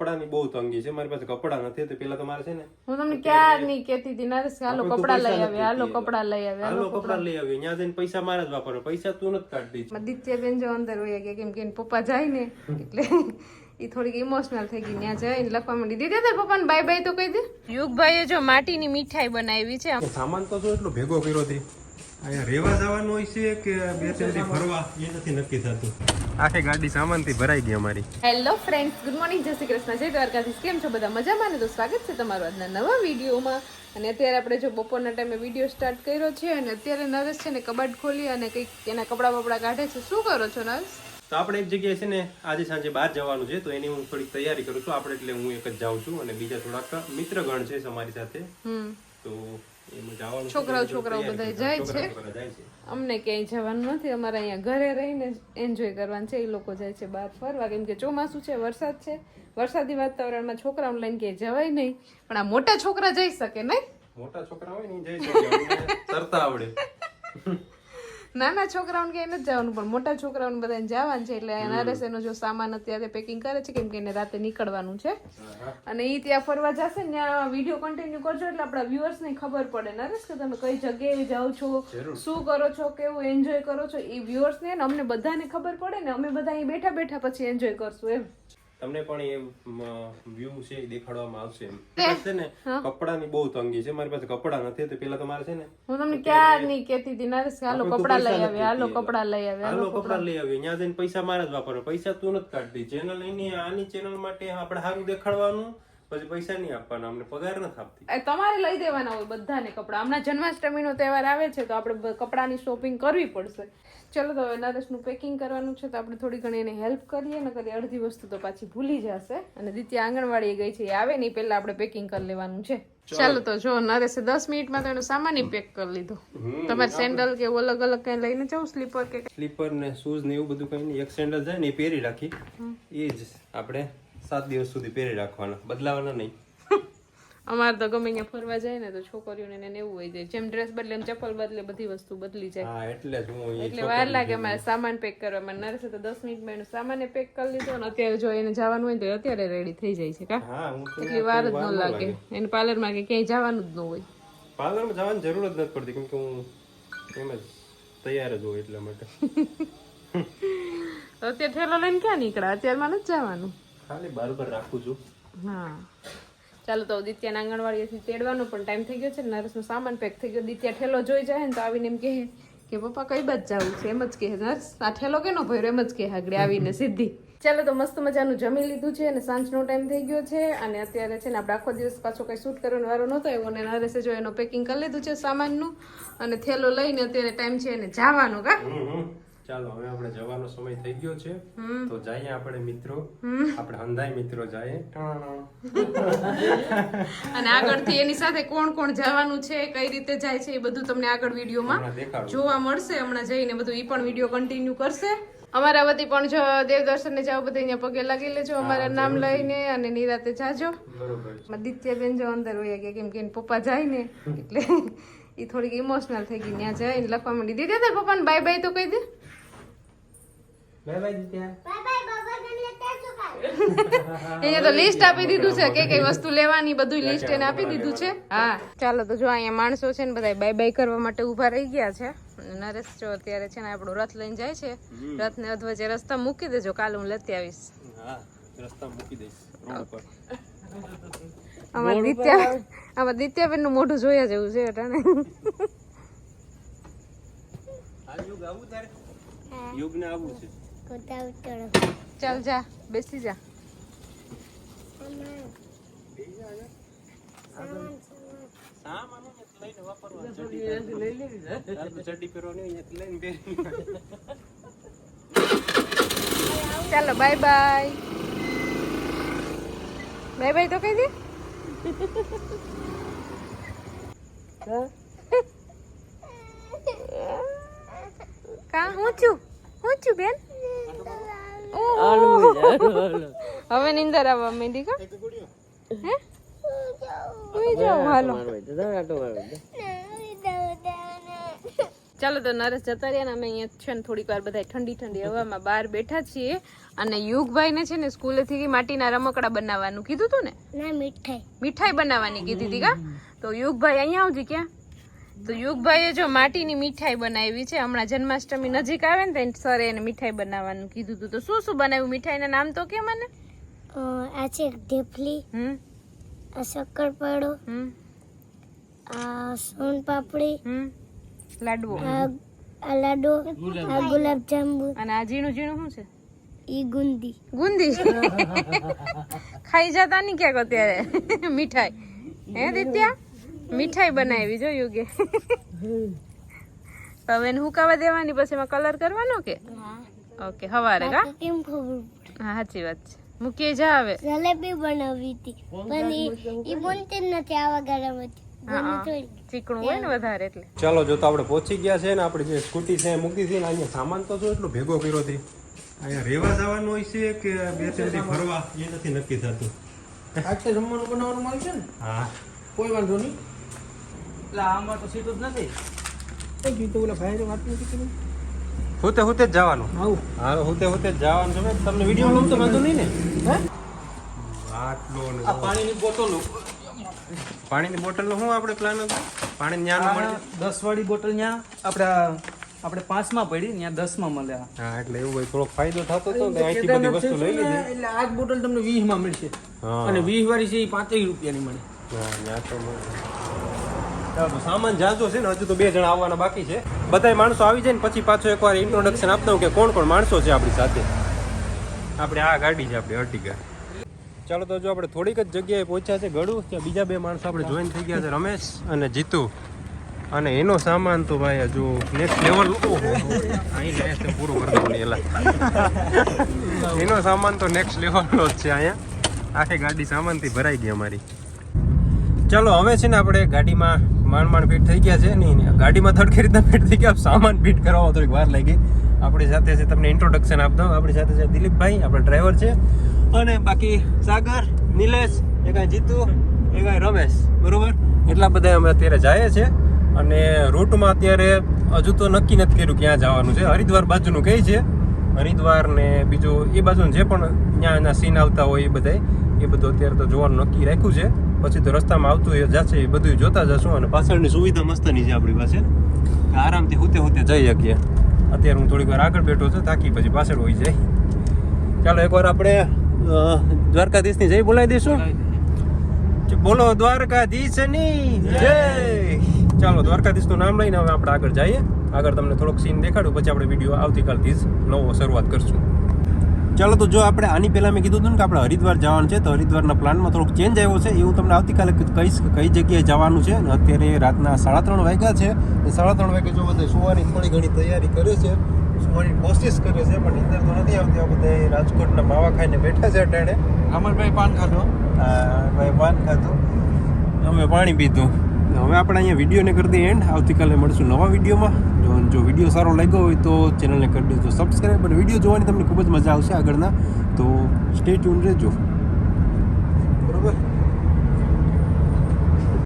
કપડાની બહુ તંગી છે. મારી પાસે કપડા નથી તો પેલા તમારે છે ને હું તમને ક્યાં નહીં કેતી હતી. નરેશ હાલો કપડા લઈ આવે હાલો કપડા લઈ આવે હાલો કપડા. લઈ આવે ત્યાં જઈને પૈસા મારા જ વાપરો પૈસા તું નથી કાઢતી. આદિત્યબેન જો અંદર હોય ગયા કેમ કે પપ્પા જાય ને એટલે એ થોડીક ઇમોશનલ થઈ ગઈ. ત્યાં જઈને લખવા માંડી. દીધી તાર પપ્પાને બાય બાય તો કહી દે. યુગભાઈએ જો માટીની મીઠાઈ બનાવી છે સામાન તો જો એટલો ભેગો કર્યો હતી અહીંયા રેવા જવાનું હોય છે કે બે ત્રણ ફરવા? એ નથી નક્કી થતું. આખી ગાડી સામાનથી ભરાઈ ગઈ અમારી. Hello friends good morning. જય શ્રી કૃષ્ણ. જય દ્વારકાધીશ. કેમ છો બધા? મજામાં ને? તો સ્વાગત છે તમારું આજના નવા વિડીયોમાં. અને અત્યારે આપણે જો બપોરના ટાઈમે વીડિયો સ્ટાર્ટ કર્યો છે અને અત્યારે નરેશ છે ને કબાટ ખોલી અને કંઈક એના કપડા બપડા કાઢે છે. શું કરો છો નરેશ? તો આપણે એક જગ્યાએ છે ને આજે સાંજે બહાર જવાનું છે તો એની હું થોડીક તૈયારી કરું છું. આપણે એટલે હું એક જ જાઉં છું અને બીજા થોડાક મિત્રગણ છે અમારી સાથે. હમ. તો. છોકરાઓ છોકરાઓ બધા જાય છે. છોકરા જાય છે. અમને ક્યાંય જવાનું નથી અમારે અહીંયા ઘરે રહીને એન્જોય કરવાનું છે એ લોકો જાય છે બહાર ફરવા કેમ કે ચોમાસું છે વરસાદ છે. વરસાદી વાતાવરણમાં છોકરાઓને લઈને ક્યાંય જવાય નહીં પણ આ મોટા છોકરા જઈ શકે નહીં. મોટા છોકરા હોય ને જઈ શકે તરતા આવડે. નાના છોકરાઓને ક્યાંય નથી જવાનું પણ મોટા છોકરાઓને બધાને જવાનું છે એટલે નરેશ એનો જો સામાન અત્યારે પેકિંગ કરે છે કેમ કે એને રાતે નીકળવાનું છે. અને એ ત્યાં ફરવા જશે ને ત્યાં વીડિયો કન્ટિન્યુ કરજો એટલે આપણા વ્યુઅર્સ ને ખબર પડે. નરેશ કે તમે કઈ જગ્યાએ જાઓ છો શું કરો છો કેવું એન્જોય કરો છો એ વ્યુઅર્સ ને અમને બધાને ખબર પડે ને અમે બધા અહીં બેઠા બેઠા પછી એન્જોય કરશું એમ. તમને પણ એ વ્યૂ છે દેખાડવામાં આવશે એમ. છે ને કપડાની બહુ તંગી છે. મારી પાસે કપડા નથી તો પેલા તમારે છે ને હું તમને ક્યાં નહીં કેતી હતી? નરેશ હાલો કપડા લઈ આવે હાલો કપડા લઈ આવે હાલો કપડા. લઈ આવે ત્યાં જઈને પૈસા મારા જ વાપરવા. પૈસા તું નથી કાઢતી. ચેનલ એની આની ચેનલ માટે આપણે સારું દેખાડવાનું. પછી પૈસા નહીં આપવાના અમને પગાર નથી આપતી. તમારે લઈ દેવાના હોય બધાને કપડાં. હમણાં જન્માષ્ટમીનો તહેવાર આવે છે તો આપણે કપડાની શોપિંગ કરવી પડશે. ચલો તો હવે નરેશનું પેકિંગ કરવાનું છે તો આપણે થોડી ઘણી એને હેલ્પ કરીએ ને કરી અડધી વસ્તુ તો પાછી ભૂલી જશે. અને દિત્યા આંગણવાડી ગઈ છે એ આવે નહીં પહેલા આપણે પેકિંગ કરી લેવાનું છે. ચાલો. તો જો નરેશે દસ મિનિટમાં તો એનો સામાન પેક કરી લીધો. તમારે સેન્ડલ કે એવું અલગ અલગ કઈ લઈને જાઉં સ્લીપર કે સ્લીપર ને શૂઝ ને એવું બધું કઈ એક સેન્ડલ જાય ને એ પહેરી રાખી. એ જ આપણે સાત દિવસ સુધી પહેરી રાખવાના. બદલાવાના નહીં. અમારે તો ગમે ત્યાં ફરવા જાય ને તો છોકરીઓને એને એવું હોય જાય. જેમ ડ્રેસ બદલે એમ ચપ્પલ બદલે બધી વસ્તુ બદલી જાય. હા એટલે જ હું એટલે વાર લાગે મારે સામાન પેક કરવામાં નરેશે તો દસ મિનિટમાં એનો સામાન પેક કરી લીધો અને અત્યારે જો એને જવાનું હોય તો અત્યારે રેડી થઈ જાય છે કા? એટલી વાર જ ન લાગે. એને પાર્લરમાં કે ક્યાંય જવાનું જ ન હોય. પાર્લરમાં જવાની જરૂર જ નથી પડતી કેમ કે હું એમ જ તૈયાર જ હોય એટલા માટે. અત્યારે ઠેલો લઈને ક્યાં નીકળ્યા? અત્યારમાં નથી જવાનું. ખાલી બરાબર રાખું છું. હા. ચાલો તો દિત્યાના આંગણવાડીએથી તેડવાનો પણ ટાઈમ થઈ ગયો છે. ને નરેશનો સામાન પેક થઈ ગયો. દિત્યા ઠેલો જોઈ જાય ને તો આવીને એમ કહે કે પપ્પા કઈ બાજ જવું છે? એમ જ કહે નરેશ આ ઠેલો કેનો ભર્યો? એમ જ કહે આગળ આવીને સીધી. ચાલો તો મસ્ત મજાનું જમી લીધું છે અને સાંજનો ટાઈમ થઈ ગયો છે અને અત્યારે છે ને આપણે આખો દિવસ પાછો કઈ શૂટ કરવાનો વારો નહોતો એવો અને નરેશે જો એનો પેકિંગ કરી લીધું છે સામાનનું અને થેલો લઈને અત્યારે ટાઈમ છે એને જવાનો કા. ચાલો હવે આપણે જવાનો સમય થઈ ગયો છે. તો જઈએ આપણે મિત્રો. આપણે હંધાઈ મિત્રો જઈએ. અને આગળથી એની સાથે કોણ કોણ જવાનું છે કઈ રીતે જાય છે એ બધું તમને આગળ વિડીયોમાં જોવા મળશે. હમણાં જઈને બધું એ પણ વીડિયો કન્ટિન્યુ કરશે. અમારા વતી પણ જો દેવદર્શન ને જાઓ બધા અહીંયા પગે લાગી લેજો અમારા નામ લઈને અને નિરાતે જાજો. દિત્યાબેન જો અંદર હોય ગયા કેમ કે પપ્પા જાય ને એટલે એ થોડીક ઇમોશનલ થઈ ગઈ ત્યાં જાય લખવા માંડી. દીધી પપ્પાને બાય બાય તો કહી દે. Bye bye Ditya. અહીંયા તો લિસ્ટ આપી દીધું છે કે કઈ વસ્તુ લેવાની બધું લિસ્ટ એને આપી દીધું છે. હા. ચાલો તો જો અહીંયા માણસો છે ને બધા બાય બાય કરવા માટે ઊભા રહી ગયા છે. નરેશ જો અત્યારે છે ને આપણો રથ લઈને જાય છે. રથને અધવચ્ચે રસ્તા મૂકી દેજો કાલે હું લેતી આવીશ. હા રસ્તા મૂકી દઈશ રોડ ઉપર. અમારે દિત્યા આમાં દિત્યાબેનનું મોઢું જોયા જેવું છે અટાણે યુગ આવું તારે? યુગ ને આવું છે. ચાલ જા બેસી જા સામાન હોય ને લઈને વાપરવા ચડ્ડી તારે તો ચડ્ડી પહેરવાની હોય ને લઈને પહેરી ચાલો બાય બાય બાય બાય તો કહી દે કા હું છું હું છું બેન ઓહો. હવે નિંદર આવવા માંડી કા હે? સુઈ જાઓ હાલો. ચાલો તો નરેશ જતા રહ્યા ને અમે અહીંયા છે ને થોડીક વાર બધા ઠંડી ઠંડી હવામાં બહાર બેઠા છીએ. અને યુગભાઈને છે ને સ્કૂલેથી માટીના રમકડા બનાવવાનું કીધું તું ને? મીઠાઈ. મીઠાઈ બનાવવાની કીધી હતી કા? તો યુગભાઈ અહીંયા આવજી ક્યાં? તો યુગભાઈએ જો માટીની મીઠાઈ બનાવી છે હમણાં જન્માષ્ટમી નજીક આવે ને ત્યાં સરે એને મીઠાઈ બનાવવાનું કીધું હતું તો શું શું બનાવ્યું? મીઠાઈના નામ તો કે મને? આ છે ઢેફલી હમ. આ શક્કરપાડો હમ. આ સોન પાપડી હમ. લાડવો. આ લાડવો આ ગુલાબ જાંબુ અને આ ઝીણું ઝીણું શું છે? ઈ ગુંદી. ગુંદી. ખાઈ જતા નહીં ક્યાંક અત્યારે. મીઠાઈ. હે દિત્યા? મીઠાઈ બનાવી જો યુગે. હવે એને હુકાવા દેવાની પછી એમાં કલર કરવાનો કે? ઓકે હવારે કા? કેમ ખબર? હા સાચી વાત છે. મૂકીએ જા હવે. જલેબી બનાવી હતી પણ ઈ ઈ બનતી નથી આવા ગરમ હા, બને હા. થોડી ચીકણું હોય ને વધારે એટલે. ચાલો જો તો આપણે પહોંચી ગયા છે ને આપણે જે સ્કૂટી છે એ મૂકી છે ને અહીંયા સામાન તો જો એટલો ભેગો કર્યો હતી અહીંયા રેવા જવાનું હોય છે કે બે ત્રણ ફરવા? એ નથી નક્કી થતું. આજે જમવાનું બનાવવાનું મળશે ને? હા. કોઈ વાંધો નહીં. એટલે આમાં તો સીટું જ નથી. ગયું ઓલા ભાઈ વાત નથી કરી? હુતે હુતે જ જવાનું. હા હુતે હુતે જ જવાનું છે તમને વીડિયો તો વાંધો નહીં ને? હે? આટલો આ પાણીની બોટલ. પાણીની બોટલનો શું આપણે પ્લાન હતો? પાણી ન્યા મળે દસ વાળી બોટલ ત્યાં આપણે આપણે પાંચમાં પડી ત્યાં દસમાં મળ્યા. હા એટલે એવું હોય થોડોક ફાયદો થતો હતો ને અહીંથી બધી વસ્તુ લઈ લીધી એટલે આ બોટલ તમને વીસમાં મળશે. અને વીસ વાળી છે એ પાંત્રીસ રૂપિયાની મળે. હા, ન્યા તો મળે. સામાન જાજો છે ને, હજુ તો બે જણા આવવાના બાકી છે. બધાય માણસો આવી જાય ને, પછી પાછો એકવાર ઇન્ટ્રોડક્શન આપતા હું કે કોણ કોણ માણસો છે આપણી સાથે. આપણે આ ગાડી છે આપણી અર્ટિગા ચાલો તો જો આપણે થોડીક જ જગ્યાએ પહોંચ્યા છે ગળું, ત્યાં બીજા બે માણસો આપણે જોઈન થઈ ગયા છે, રમેશ અને જીતુ. અને એનો સામાન તો ભાઈ હજુ નેક્સ્ટ લેવલ અહીં પૂરું કરી દઉં એનો સામાન તો નેક્સ્ટ લેવલનો જ છે અહીંયા. આખી ગાડી સામાનથી ભરાઈ ગઈ અમારી. ચાલો હવે છે ને આપણે ગાડીમાં માંડ માંડ ફિટ થઈ ગયા છે. નહીં ગાડીમાં થડકી રીતના ફિટ થઈ ગયા. સામાન ફિટ કરવામાં થોડીક વાર લાગી આપણી સાથે છે, તમને ઇન્ટ્રોડક્શન આપતો. આપણી સાથે છે દિલીપભાઈ, આપણા ડ્રાઈવર છે. અને બાકી સાગર, નિલેશ એક કાંઈ જીતુ એક આ રમેશ. બરોબર? એટલા બધા અમે અત્યારે જઈએ છે અને રૂટમાં અત્યારે હજુ તો નક્કી નથી કર્યું ક્યાં જવાનું છે. હરિદ્વાર બાજુનું કહે છે. હરિદ્વાર ને બીજું એ બાજુ જે પણ ત્યાં સીન આવતા હોય એ બધાય, એ બધું અત્યારે તો જોવાનું નક્કી રાખ્યું છે. પછી તો રસ્તામાં આવતું એ જશે એ બધું જોતા જશું અને પાછળની સુવિધા મસ્તની છે આપણી પાસે. આરામથી હુતે હુતે જઈ શકીએ. અત્યારે હું થોડીક વાર આગળ બેઠો છું થાકી પછી પાછળ હોઈ જાય. ચાલો એકવાર આપણે દ્વારકાધીશની જય બોલાવી દઈશું. બોલો દ્વારકાધીશની જય! ચાલો દ્વારકાધીશનું નામ લઈને હવે આપણે આગળ જઈએ. આગળ તમને થોડોક સીન દેખાડું પછી આપણે વીડિયો આવતીકાલથી જ નવો શરૂઆત કરશું. ચાલો તો જો આપણે આની પહેલાં મેં કીધું હતું ને કે આપણે હરિદ્વાર જવાનું છે તો હરિદ્વારના પ્લાનમાં થોડોક ચેન્જ આવ્યો છે. એ હું તમને આવતીકાલે કહીશ કઈ જગ્યાએ જવાનું છે? અને અત્યારે રાતના સાડા ત્રણ વાગ્યા છે. સાડા ત્રણ વાગે જો બધા સુવાની થોડી ઘણી તૈયારી કરે છે. સુવાની કોશિશ કરે છે પણ નીંદર તો નથી આવતી. આ બધા રાજકોટના માવા ખાઈને બેઠા છે અટાણે. અમરભાઈ પાન ખાધો ભાઈ પાન ખાધું. અમે પાણી પીધું. હવે આપણે અહીંયા વિડીયોને કરી દઈએ એન્ડ આવતીકાલે મળશું નવા વિડીયોમાં. જો જો વીડિયો સારો લાગ્યો હોય તો ચેનલને કરી દેજો. સબસ્ક્રાઈબ અને વીડિયો જોવાની તમને ખૂબ જ મજા આવશે આગળના. તો સ્ટે ટ્યુન રહેજો.